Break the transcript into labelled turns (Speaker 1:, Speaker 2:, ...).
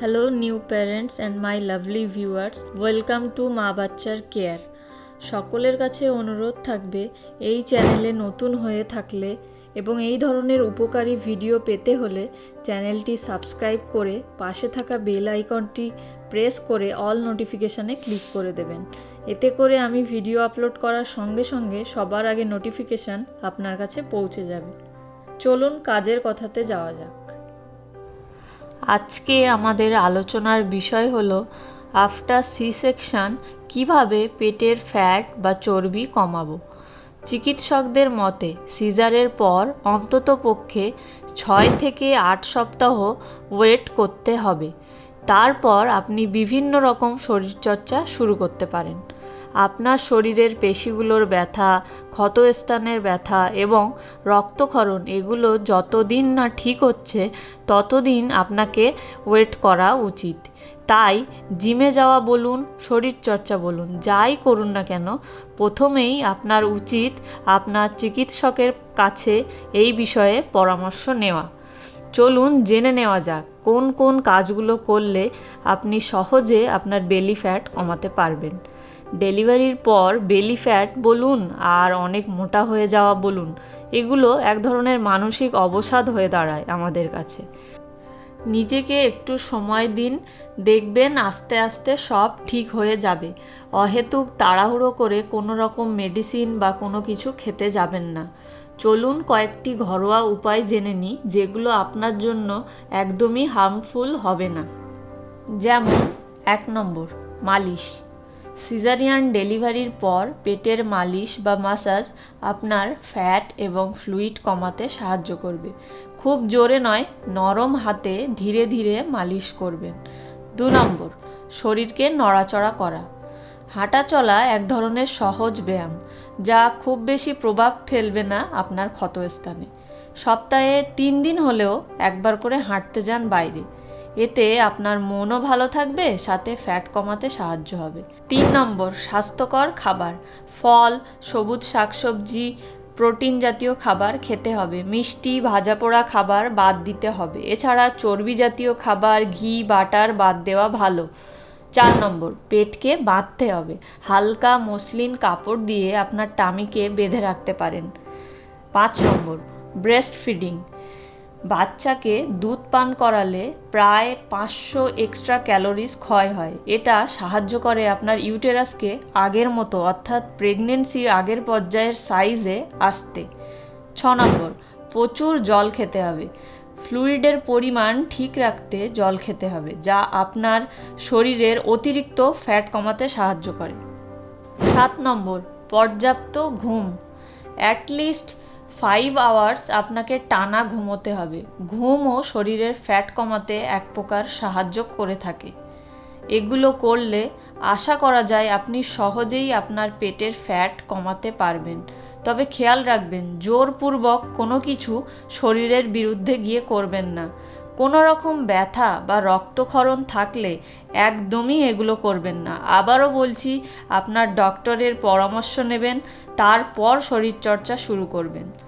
Speaker 1: Hello new parents and my lovely viewers welcome to মা বাচ্চার care সকলের কাছে অনুরোধ থাকবে, এই চ্যানেলে নতুন হয়ে থাকলে এবং এই ধরনের উপকারী ভিডিও পেতে হলে চ্যানেলটি সাবস্ক্রাইব করে পাশে থাকা বেল আইকনটি প্রেস করে অল নোটিফিকেশানে ক্লিক করে দেবেন। এতে করে আমি ভিডিও আপলোড করার সঙ্গে সঙ্গে সবার আগে নোটিফিকেশান আপনার কাছে পৌঁছে যাবে। চলুন কাজের কথাতে যাওয়া যাক। আজকে আমাদের আলোচনার বিষয় হলো আফটার সি সেকশন কীভাবে পেটের ফ্যাট বা চর্বি কমাবো? চিকিৎসকদের মতে সিজারের পর অন্তত পক্ষে ছয় থেকে আট সপ্তাহ ওয়েট করতে হবে। তারপর আপনি বিভিন্ন রকম শরীরচর্চা শুরু করতে পারেন। আপনার শরীরের পেশিগুলোর ব্যথা, ক্ষতস্থানের ব্যথা এবং রক্তক্ষরণ এগুলো যতদিন না ঠিক হচ্ছে, ততদিন আপনাকে ওয়েট করা উচিত। তাই জিমে যাওয়া বলুন, শরীরচর্চা বলুন, যাই করুন না কেন, প্রথমেই আপনার উচিত আপনার চিকিৎসকের কাছে এই বিষয়ে পরামর্শ নেওয়া। চলুন জেনে নেওয়া যাক, কোন কোন কাজগুলো করলে আপনি সহজে আপনার বেলি ফ্যাট কমাতে পারবেন। ডেলিভারির পর বেলি ফ্যাট বলুন আর অনেক মোটা হয়ে যাওয়া বলুন, এগুলো এক ধরনের মানসিক অবসাদ হয়ে দাঁড়ায় আমাদের কাছে। নিজেকে একটু সময় দিন, দেখবেন আস্তে আস্তে সব ঠিক হয়ে যাবে। অহেতুক তাড়াহুড়ো করে কোনো রকম মেডিসিন বা কোনো কিছু খেতে যাবেন না। চলুন কয়েকটি ঘরোয়া উপায় জেনে নিই, যেগুলো আপনার জন্য একদমই হার্মফুল হবে না। যেমন, এক নম্বর, মালিশ। সিজারিয়ান ডেলিভারির পর পেটের মালিশ বা মাসাজ আপনার ফ্যাট এবং ফ্লুইড কমাতে সাহায্য করবে। খুব জোরে নয়, নরম হাতে ধীরে ধীরে মালিশ করবেন। দু নম্বর, শরীরকে নড়াচড়া করা। হাঁটা চলা এক ধরনের সহজ ব্যায়াম, যা খুব বেশি প্রভাব ফেলবে না আপনার ক্ষতস্থানে। সপ্তাহে তিন দিন হলেও একবার করে হাঁটতে যান বাইরে। এতে আপনার মনও ভালো থাকবে, সাথে ফ্যাট কমাতে সাহায্য হবে। তিন নম্বর, স্বাস্থ্যকর খাবার। ফল, সবুজ শাকসবজি, প্রোটিন জাতীয় খাবার খেতে হবে। মিষ্টি, ভাজা পোড়া খাবার বাদ দিতে হবে। এছাড়া চর্বি জাতীয় খাবার, ঘি, বাটার বাদ দেওয়া ভালো। চার নম্বর, পেটকে বাঁধতে হবে। হালকা মসলিন কাপড় দিয়ে আপনার টামিকে বেঁধে রাখতে পারেন। পাঁচ নম্বর ব্রেস্ট ফিডিং বাচ্চাকে দুধ পান করালে প্রায় পাঁচশো এক্সট্রা ক্যালোরিজ ক্ষয় হয়। এটা সাহায্য করে আপনার ইউটেরাসকে আগের মতো, অর্থাৎ প্রেগনেন্সির আগের পর্যায়ের সাইজে আসতে। ছ নম্বর, প্রচুর জল খেতে হবে। ফ্লুইডের পরিমাণ ঠিক রাখতে জল খেতে হবে, যা আপনার শরীরের অতিরিক্ত ফ্যাট কমাতে সাহায্য করে। সাত নম্বর, পর্যাপ্ত ঘুম। অ্যাটলিস্ট ফাইভ আওয়ার্স আপনাকে টানা ঘুমোতে হবে। ঘুমও শরীরের ফ্যাট কমাতে এক প্রকার সাহায্য করে থাকে। এগুলো করলে আশা করা যায় আপনি সহজেই আপনার পেটের ফ্যাট কমাতে পারবেন। তবে খেয়াল রাখবেন, জোরপূর্বক কোনো কিছু শরীরের বিরুদ্ধে গিয়ে করবেন না। কোনো রকম ব্যথা বা রক্তক্ষরণ থাকলে একদমই এগুলো করবেন না। আবারও বলছি, আপনার ডক্টরের পরামর্শ নেবেন, তারপর শরীরচর্চা শুরু করবেন।